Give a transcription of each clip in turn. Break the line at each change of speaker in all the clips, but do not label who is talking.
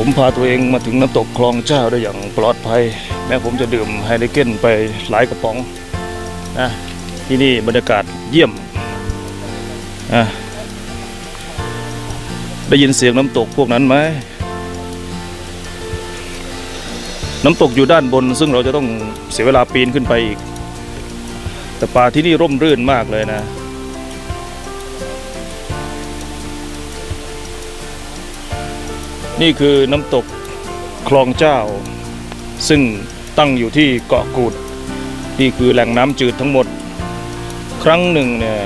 ผมพาตัวเองมาถึงน้ำตกคลองเจ้าได้อย่างปลอดภัย แม้ผมจะดื่มไฮเนเก้นไปหลายกระป๋องนะที่นี่บรรยากาศเยี่ยมนะได้ยินเสียงน้ำตกพวกนั้นไหม น้ำตกอยู่ด้านบน ซึ่งเราจะต้องเสียเวลาปีนขึ้นไปอีก แต่ป่าที่นี่ร่มรื่นมากเลยนะ นี่คือน้ำตกคลองเจ้า ซึ่งตั้งอยู่ที่เกาะกูด นี่คือแหล่งน้ำจืดทั้งหมด ครั้งหนึ่งเนี่ย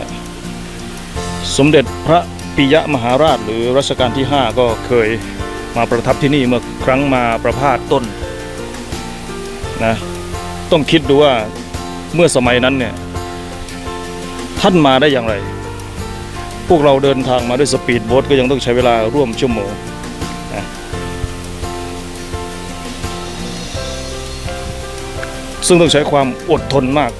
สมเด็จพระปิยมหาราชหรือรัชกาลที่ 5 ก็เคยมาประทับที่นี่เมื่อครั้งมาประพาสต้นนะต้องคิดดูว่าเมื่อสมัยนั้นเนี่ยท่านมาได้อย่างไร พวกเราเดินทางมาด้วยสปีดโบ๊ทก็ยังต้องใช้เวลาร่วมชั่วโมง ซึ่งต้องใช้ความอดทนมาก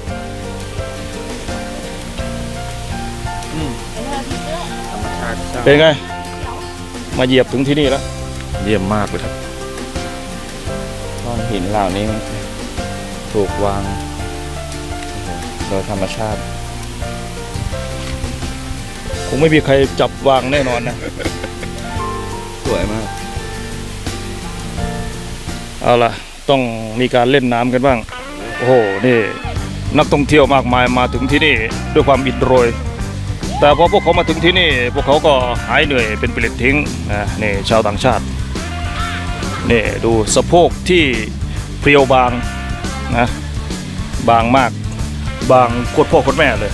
เป็นไง มาเหยียบถึงที่นี่แล้ว
เยี่ยมมากเลยครับก้อนหินเหล่านี้ถูกวางโดยธรรมชาติ
คงไม่มีใครจับวางแน่นอนนะ
สวยมาก
เอาล่ะ ต้องมีการเล่นน้ำกันบ้าง โอ้โหนี่นักท่องเที่ยวมากมายมาถึงที่นี่ด้วยความอิดโรย แต่พอพวกเขามาถึงที่นี่ พวกเขาก็หายเหนื่อยเป็นเปลิดทิ้งนะนี่ชาวต่างชาตินี่ดูสะโพกที่เพรียวบางนะบางมากบางโคตรพ่อโคตรแม่เลย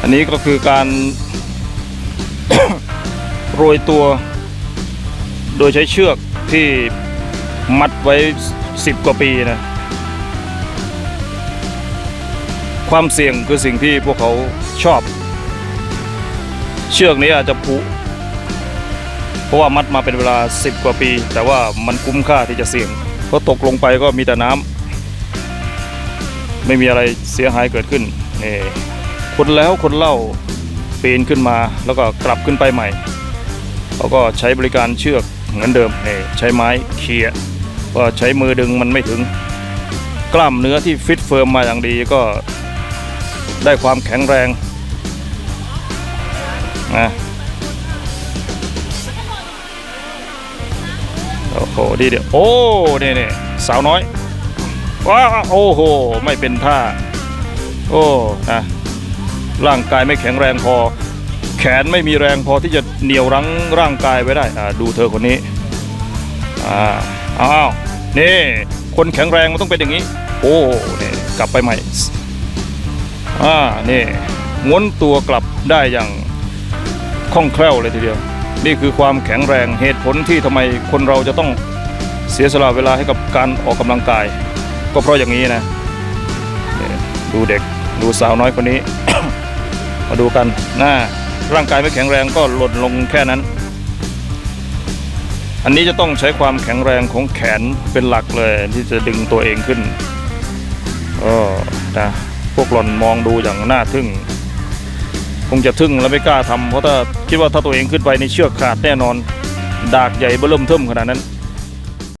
อันนี้ก็คือการ โรยตัว โดยใช้เชือกที่มัดไว้ สิบกว่าปีนะ ความเสี่ยงคือสิ่งที่พวกเขาชอบ เชือกนี้อาจจะผุเพราะว่ามัดมาเป็นเวลา 10 กว่าปี แต่ว่ามันคุ้มค่าที่จะเสี่ยงเพราะตกลงไปก็มีแต่น้ำไม่มีอะไรเสียหายเกิดขึ้นนี่คนแล้วคนเล่าปีนขึ้นมาแล้วก็กลับขึ้นไปใหม่เขาก็ใช้บริการเชือกเหมือนเดิมนี่ใช้ไม้เขี่ย ก็ใช้มือดึงมันไม่ถึง กล้ามเนื้อที่ฟิตเฟิร์มมาอย่างดีก็ได้ความแข็งแรงนะโอ้โหดีเดียวโอ้นี่นี่สาวน้อยว้าโอ้โหไม่เป็นท่า โอ้นะร่างกายไม่แข็งแรงพอ แขนไม่มีแรงพอที่จะเหนี่ยวรั้งร่างกายไว้ได้อ่าดูเธอคนนี้อ่า อ้าวนี่คนแข็งแรงมันต้องเป็นอย่างนี้ โอ้นี่กลับไปใหม่อ่านี่ม้วนตัวกลับได้อย่างคล่องแคล่วเลยทีเดียว นี่คือความแข็งแรงเหตุผลที่ทำไมคนเราจะต้องเสียสละเวลาให้กับการออกกำลังกาย ก็เพราะอย่างนี้นะนี่ดูเด็กดูสาวน้อยคนนี้ มาดูกันหน้าร่างกายไม่แข็งแรงก็หล่นลงแค่นั้น อันนี้จะต้องใช้ความแข็งแรงของแขนเป็นหลักเลยที่จะดึงตัวเองขึ้นเออนะพวกหล่อนมองดูอย่างน่าทึ่ง คงจะทึ่งและไม่กล้าทำเพราะถ้าคิดว่าถ้าตัวเองขึ้นไปในเชือกขาดแน่นอน ดากใหญ่เบิ่มเทิมขนาดนั้น